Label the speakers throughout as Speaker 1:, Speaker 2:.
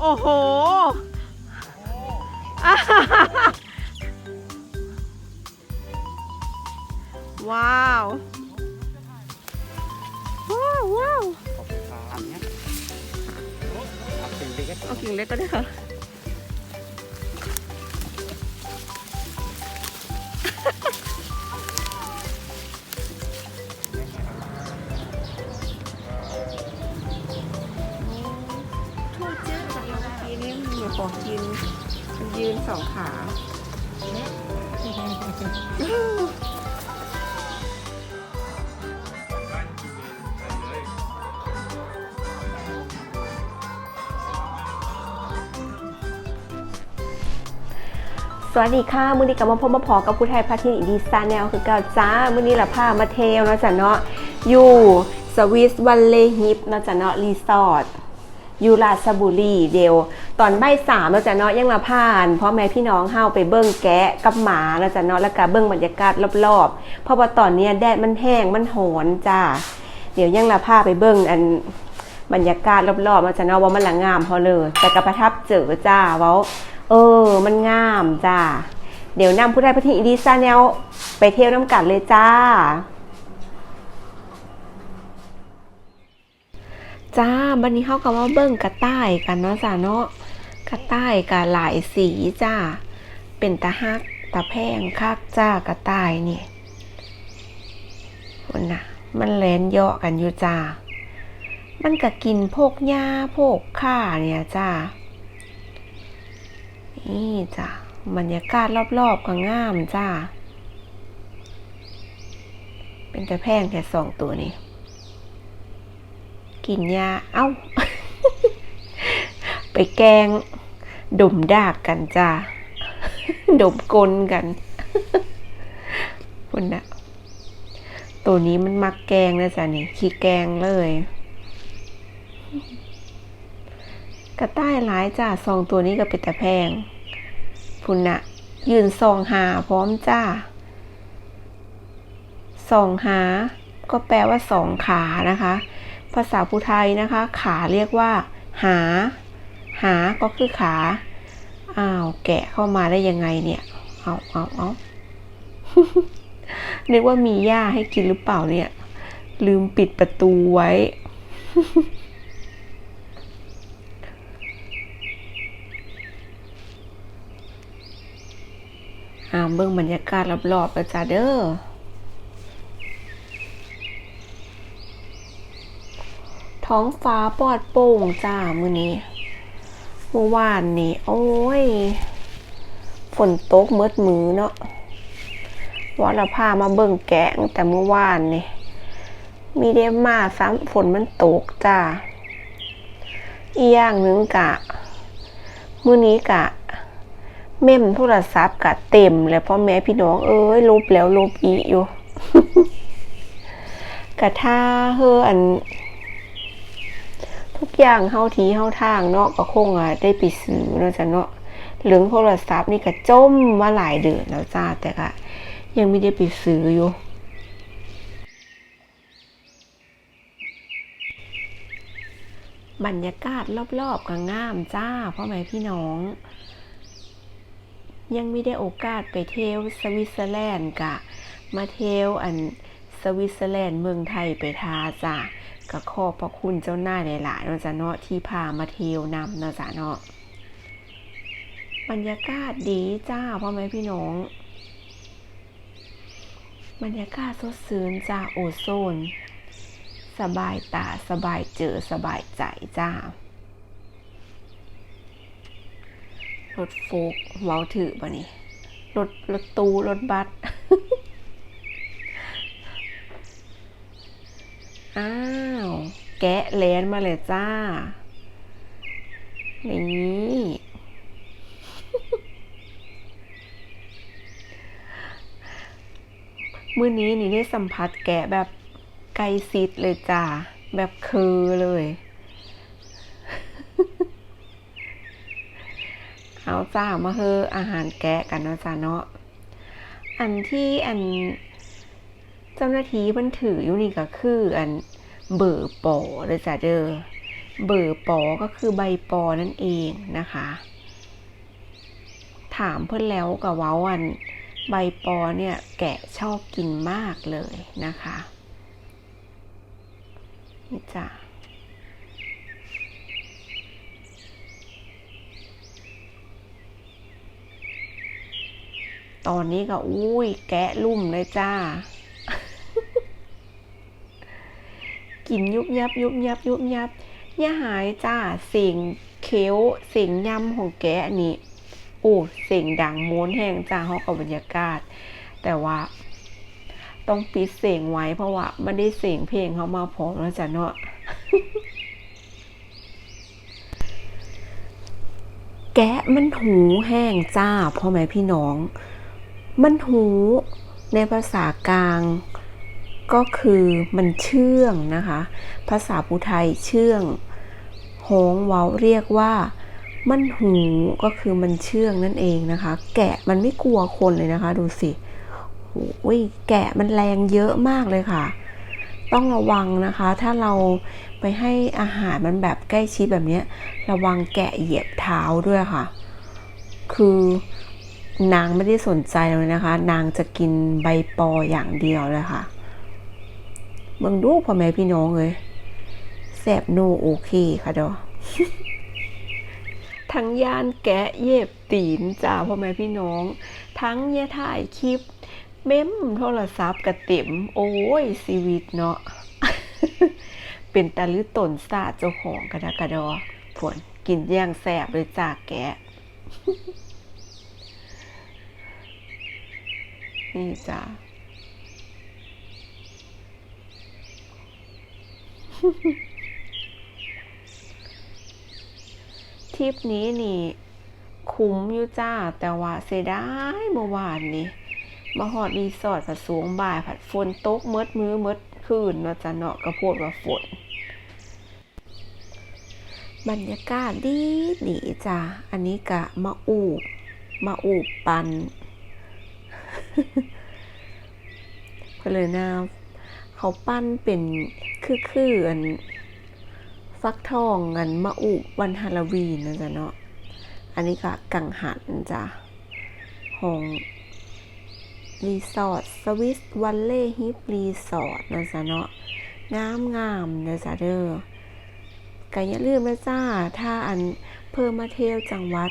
Speaker 1: โอ้โหอ่าฮ่าฮ่าฮ่าว้าว ว้าวว้าว
Speaker 2: ขอบคุณครับอันเนี้ยเอาเป็นเล็ก
Speaker 1: เอากิ่งเล็กก็ได้ค่ะ สองขาสวัสดีค่ะ มื้อนี้กลับมาพบมาพอกับผู้ไทยพาทินอีดีซาแนลคือเก่าจ้า มื้อนี้ละพามาเทลเนาะจ้ะเนาะ อยู่สวิสวันเลฮิปเนาะจ้ะเนาะรีสอร์ทอยู่ราชบุรีเดียว ตอนใบสามเนาจะเนาะยังละพานพ่อแม่พี่น้องเฮาไปเบิ่งแกะกับหมาเนาจะเนาะแล้วก็เบิ่งบรรยากาศรอบๆ เพราะว่าตอนนี้แดดมันแห้งมันโหนจ้าเดี๋ยวยังละพาไปเบิ่งอันบรรยากาศรอบๆเนาจะเนาะว่ามันละงามพอเลย แต่ก็ประทับเจอจ้าว้าเออ มันงามจ้าเดี๋ยวนำผู้ได้พัฒนีดีซาแนลไปเที่ยวน้ำกันเลยจ้าจ้าบันนี้เขาก็มาเบิ่งกระต่ายกันเนาะจ้าเนาะ กระต่ายกับหลายสีจ้า เป็นตาฮักตาแพงคักจ้ากระต่ายนี่คนน่ะ มันแลนเยาะกันอยู่จ้า มันก็กินพวกหญ้าพวกข้าเนี่ยจ้า นี่จ้ะบรรยากาศรอบๆก็งามจ้า เป็นต่แพงแค่สองตัวนี้กินยา เอ้า ไปแกงดมดากกันจ้าดมกลกันคุณนะตัวนี้มันมักแกงนะจ๊ะนี่ขี้แกงเลย กระต่ายหลายจ้าสองตัวนี้ก็เป็นแต่แพงพุ่นนะยืนส่องหาพร้อมจ้าส่องหา ก็แปลว่าสองขานะคะ ภาษาภูไทยนะคะ ขาเรียกว่า หา หาก็คือขา อ้าว แกะเข้ามาได้ยังไงเนี่ย เอาเอาเอานึกว่ามีหญ้าให้กินหรือเปล่าเนี่ย ลืมปิดประตูไว้ อ่าเบิ่งบรรยากาศรอบๆแล้วจ้าเด้อท้องฟ้าปลอดโปร่งจ้า มือนี้ มื่อวานนี้โอ้ย ฝนตกเมืดมือเนาะว่าเราพามาเบิ่งแกะตั้งแต่เมื่อวานนี่ มีเดมาซ้ำฝนมันตกจ้าอีอย่างหนึ่งกะ มื้อนี้กะ เมมโทรศัพท์กะเต็มแล้วพ่อแม่พี่น้องเอ้ยลบแล้วลบอีกอยู่ กะท่าเฮออัน ทุกอย่างเฮาทีเฮาทางเนาะก็คงอะได้ไปซื้อเนาะจ้ะเนาะเหลืองโทรศัพท์นี่ก็จมมาหลายเดือนแล้วจ้าแต่ก็ยังไม่ได้ไปซื้ออยู่บรรยากาศรอบๆก็งามจ้าพ่อแม่พี่น้อง ยังไม่ได้โอกาสไปเที่ยวสวิตเซอร์แลนด์กะ มาเที่ยวอันสวิตเซอร์แลนด์เมืองไทยไปทาจ้ะ ก็ขอบพระคุณเจ้าหน้าหลายๆเนาะจ้ะเนาะที่พามาเที่ยวนำเนาะจ้ะเนาะบรรยากาศดีจ้าพ่อแม่พี่น้อง บรรยากาศสดชื่นจ้าโอโซน สบายตาสบายเจอสบายใจจ้ารถโฟกเว้าถือป่ะนี่รถรถตู้รถบัส อ้าว แกะเลนมาเลยจ้า นี่มื้อนี้นี่ได้สัมผัสแกะแบบไกลซิดเลยจ้า แบบคือเลย เอาจ้ามาเฮออาหารแกะกันนะจ้าเนาะ อันที่อัน เจ้าหน้าที่เพิ่นถืออยู่นี่ก็คืออันเบอร์ปอเลยจ้าเด้อเบอร์ปอก็คือใบปอนั่นเองนะคะ ถามเพื่อนแล้วกับว้าอันใบปอเนี่ยแกะชอบกินมากเลยนะคะนี่จ้ะตอนนี้ก็อุ้ยแกะลุ่มเลยจ้า กลิ่นยุบยับยุบยับยุบยับย่าหายจ้าเสียงเคี้ยวเสียงยำของแกะนี่โอ้เสียงดังโม้นแห้งจ้าเขากับบรรยากาศ แต่ว่าต้องปิดเสียงไว้เพราะว่าไม่ได้เสียงเพลงเขามาพร้อมแล้วจ้ะเนาะแกะมันหูแห้งจ้าพ่อแม่พี่น้อง มันหูในภาษากลาง ก็คือมันเชื่องนะคะ ภาษาปูไทยเชื่องโฮงเว้าเรียกว่ามันหูก็คือมันเชื่องนั่นเองนะคะ แกะมันไม่กลัวคนเลยนะคะ ดูสิโอ้ยแกะมันแรงเยอะมากเลยค่ะ ต้องระวังนะคะ ถ้าเราไปให้อาหารมันแบบใกล้ชิดแบบนี้ระวังแกะเหยียบเท้าด้วยค่ะ คือนางไม่ได้สนใจเลยนะคะ นางจะกินใบปออย่างเดียวเลยค่ะ เบิ่งดูพ่อแม่พี่น้องเลยแสบโนโอเคค่ะดอทั้งย่านแกะเย็บตีนจ้าพ่อแม่พี่น้อง ทั้งย่ถ่ายคลิป เม้มโทรศัพท์กระเต็ม โอ้ยชีวิตเนาะเป็นตาลือตนซาเจ้าของกระดากระดอผลกินอย่างแสบเลยจากแกะนี่จ้า ทริปนี้นี่คุ้มอยู่จ้า แต่ว่าเสียดายเมื่อวานนี้มาหอดรีสอร์ทผัดสวงบ่ายผัดฝนตกเมดมือเมดคืนเนาะจะเนาะกระโพดว่าฝน บรรยากาศดีดีจ้ะอันนี้กะมาอูบมาอูบปันเพนเลยนะเขาปั้นเป็น คือคืออันฟักทองกันมะอุวันฮาโลวีนนะจ๊ะเนาะอันนี้ก็กังหันจ้ะของรีสอร์ทสวิสวันเล่ฮิปรีสอร์ทนะจ๊ะเนาะงามงามนะจ๊ะเด้อก็อย่าลืมนะจ้า ถ้าอันเพิ่มมาเที่ยวจังหวัด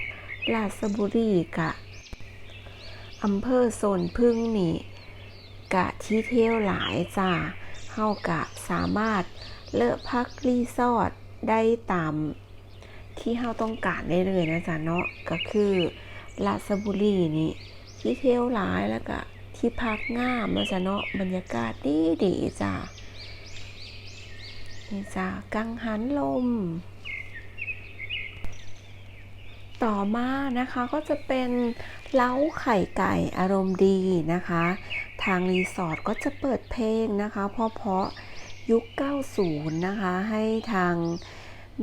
Speaker 1: ราชบุรีกะอำเภอโซนพึ่งนี่กะที่เที่ยวหลายจ้า เฮากะสามารถเลือกพักรีสอร์ทได้ตามที่เราต้องการได้เลยนะจ๊ะเนาะก็คือลาสบุรีนี่ที่เที่ยวหลายแล้วก็ที่พักงามนะจ๊ะเนาะบรรยากาศดีดีจ้ะนี่จ้ะกังหันลม ต่อมานะคะก็จะเป็นเล้าไข่ไก่อารมณ์ดีนะคะ ทางรีสอร์ทก็จะเปิดเพลงนะคะ เพราะๆยุค 90 นะคะ ให้ทาง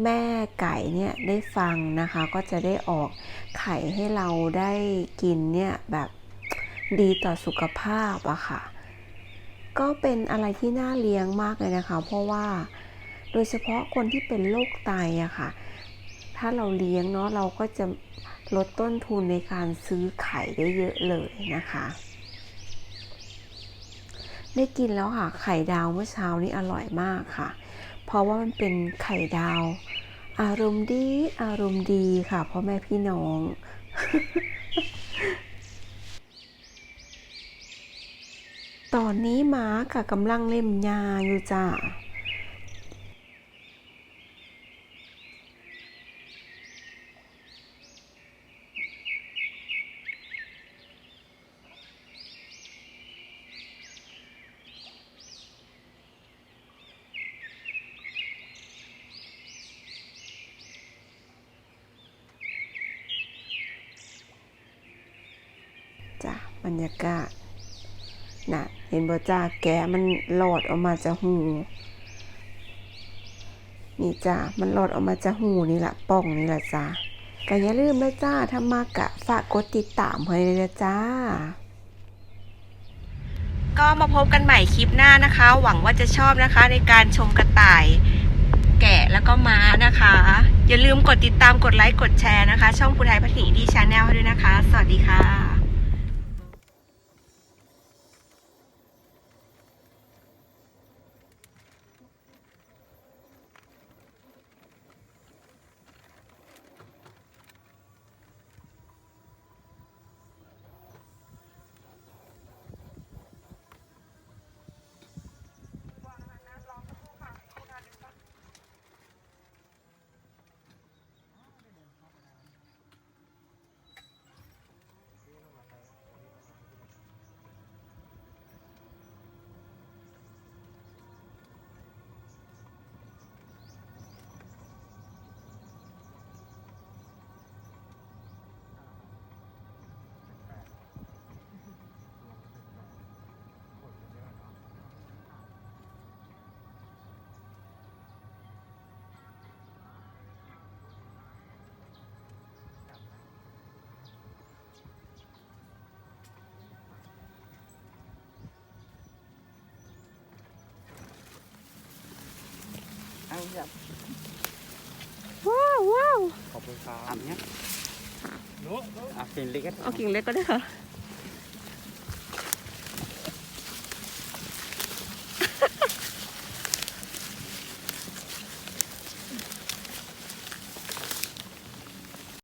Speaker 1: แม่ไก่เนี่ยได้ฟังนะคะ ก็จะได้ออกไข่ให้เราได้กินเนี่ยแบบดีต่อสุขภาพอะค่ะ ก็เป็นอะไรที่น่าเลี้ยงมากเลยนะคะ เพราะว่าโดยเฉพาะคนที่เป็นโรคไตอะค่ะ ถ้าเราเลี้ยงเนาะเราก็จะลดต้นทุนในการซื้อไข่ได้เยอะเลยนะคะ ได้กินแล้วค่ะ ไข่ดาวเมื่อเช้านี้อร่อยมากค่ะ เพราะว่ามันเป็นไข่ดาว อารมณ์ดีอารมณ์ดีค่ะพ่อแม่พี่น้องตอนนี้ม้ากับกำลังเล่มยาอยู่จ้า จ้ะ บรรยากาศน่ะเห็นบ่จ้าแกะมันหลอดออกมาจากหู นี่จ้ามันหลอดออกมาจากหูนี่แหละป่องนี่แหละจ้าก็อย่าลืมนะจ้าถ้ามากะฝากกดติดตามให้เลยนะจ้า ก็มาพบกันใหม่คลิปหน้านะคะ หวังว่าจะชอบนะคะในการชมกระต่ายแกะแล้วก็ม้านะคะ อย่าลืมกดติดตามกดไลค์กดแชร์นะคะ ช่องภูไทยพัฒนีดีชาแนลให้ด้วยนะคะ สวัสดีค่ะ
Speaker 2: เอาแบบ
Speaker 1: ว้าวว้าว
Speaker 2: ขอบคุณครับอันเนี้ยอะเป็นเล็ก
Speaker 1: เอากิ่งเล็กก็ได้ค่ะ